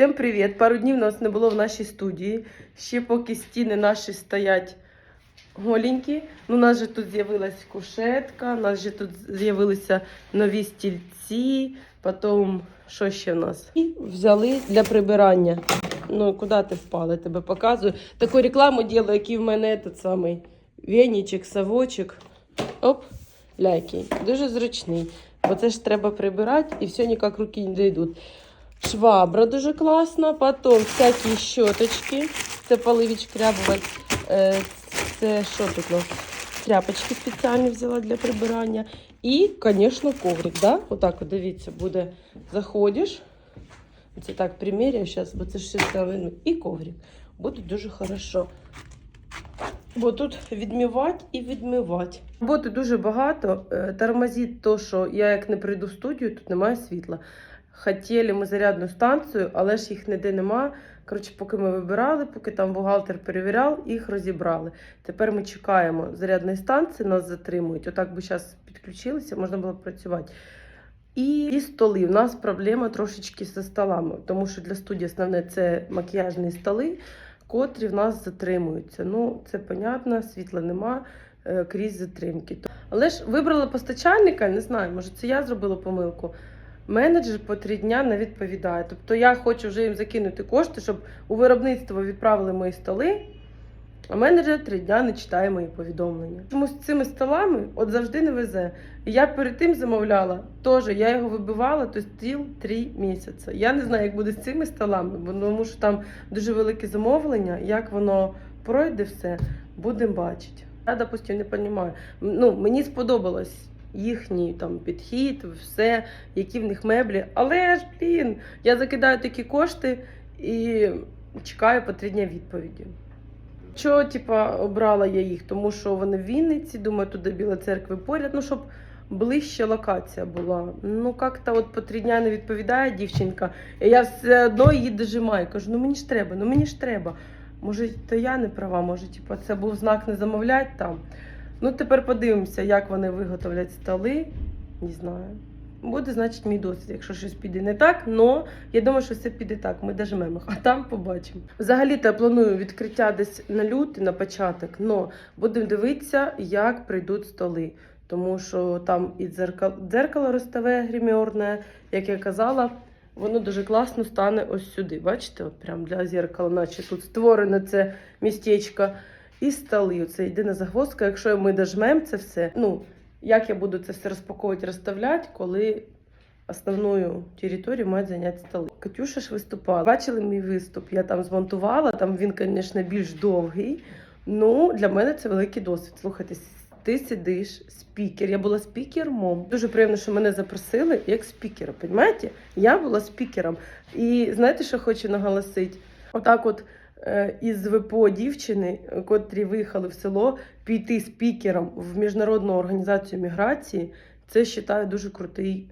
Всім привіт! Пару днів нас не було в нашій студії. Ще поки стіни наші стоять голенькі. Ну, у нас же тут з'явилась кушетка, у нас же тут з'явилися нові стільці, потім що ще в нас? І взяли для прибирання. Ну, куди ти впала? Тебе показую. Таку рекламу ділю, який в мене этот самий веничок, совочок. Оп, ляйки. Дуже зручний. Бо це ж треба прибирати і все ніяк руки не дійдуть. Швабра дуже класна, потім всякі щоточки, це поли відшкрябувати. Е, Це що тут у? Тряпочки спеціальні взяла для прибирання. І, звісно, коврик. Да? Отак, от, дивіться, буде. Заходиш. Це так приміряю зараз, бо це ж все. І коврик. Буде дуже хорошо. Бо тут відмивати і відмивати. Роботи дуже багато. Е, Тормозить то, що я як не прийду в студію, тут немає світла. Хотіли ми зарядну станцію, але ж їх ніде нема. Коротше, поки ми вибирали, поки там бухгалтер перевіряв, їх розібрали. Тепер ми чекаємо зарядної станції, нас затримують. Отак би зараз підключилися, можна було б працювати. І, і столи. У нас проблема трошечки зі столами, тому що для студії основне це макіяжні столи, котрі в нас затримуються. Ну, це понятно, світла нема е, крізь затримки. Але ж вибрала постачальника, не знаю, може це я зробила помилку. Менеджер по три дня не відповідає. Тобто я хочу вже їм закинути кошти, щоб у виробництво відправили мої столи. А менеджер три дня не читає мої повідомлення. Тому з цими столами от завжди не везе. Я перед тим замовляла, теж я його вибивала, то стіл три місяці. Я не знаю, як буде з цими столами, бо тому що там дуже велике замовлення. Як воно пройде все, будемо бачити. Я, допустим, не розумію. Ну, мені сподобалось їхній там підхід, все, які в них меблі. Але ж блін, я закидаю такі кошти і чекаю по три дня відповіді. Чого, типа, обрала я їх? Тому що вони в Вінниці, думаю, туди біла церкви поряд, ну щоб ближче локація була. Ну, як-то от по три дня не відповідає дівчинка. І я все одно її дожимаю. Кажу, ну мені ж треба, ну мені ж треба. Може, то я не права, може, типа, це був знак не замовлять там. Ну, тепер подивимося, як вони виготовлять столи. Не знаю. Буде, значить, мій досвід, якщо щось піде не так, но я думаю, що все піде так. Ми дожмемо, а там побачимо. Взагалі-то я планую відкриття десь на лютий, на початок, но будемо дивитися, як прийдуть столи. Тому що там і дзеркало, дзеркало ростове гримерне, як я казала, воно дуже класно стане ось сюди. Бачите, от прям для зеркала, наче тут створене це містечко. І столи. Це єдина загвоздка. Якщо ми дожмемо це все, ну як я буду це все розпаковувати, розставляти, коли основною територію мають зайняти столи. Катюша ж виступала. Бачили мій виступ? Я там змонтувала. Там він, звісно, більш довгий. Ну, для мене це великий досвід. Слухайте, ти сидиш, спікер. Я була спікером. Дуже приємно, що мене запросили як спікера. Понімаєте? Я була спікером. І знаєте, що хочу наголосити? Отак, от із ВПО дівчини, котрі виїхали в село, піти спікером в міжнародну організацію міграції, це вважаю дуже крутий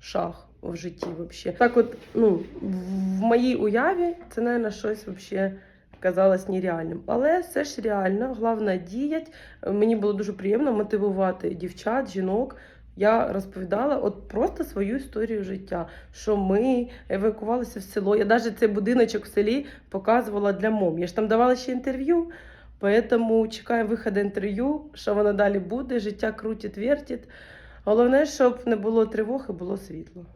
шаг в житті. Вообще. Так, от, ну, в моїй уяві це, мабуть, щось вообще казалось нереальним. Але все ж реально, головне діять. Мені було дуже приємно мотивувати дівчат, жінок. Я розповідала от просто свою історію життя, що ми евакувалися в село. Я навіть цей будиночок в селі показувала для мом. Я ж там давала ще інтерв'ю, тому чекаю виходу інтерв'ю, що воно далі буде. Життя крутить, вертить. Головне, щоб не було тривог і було світло.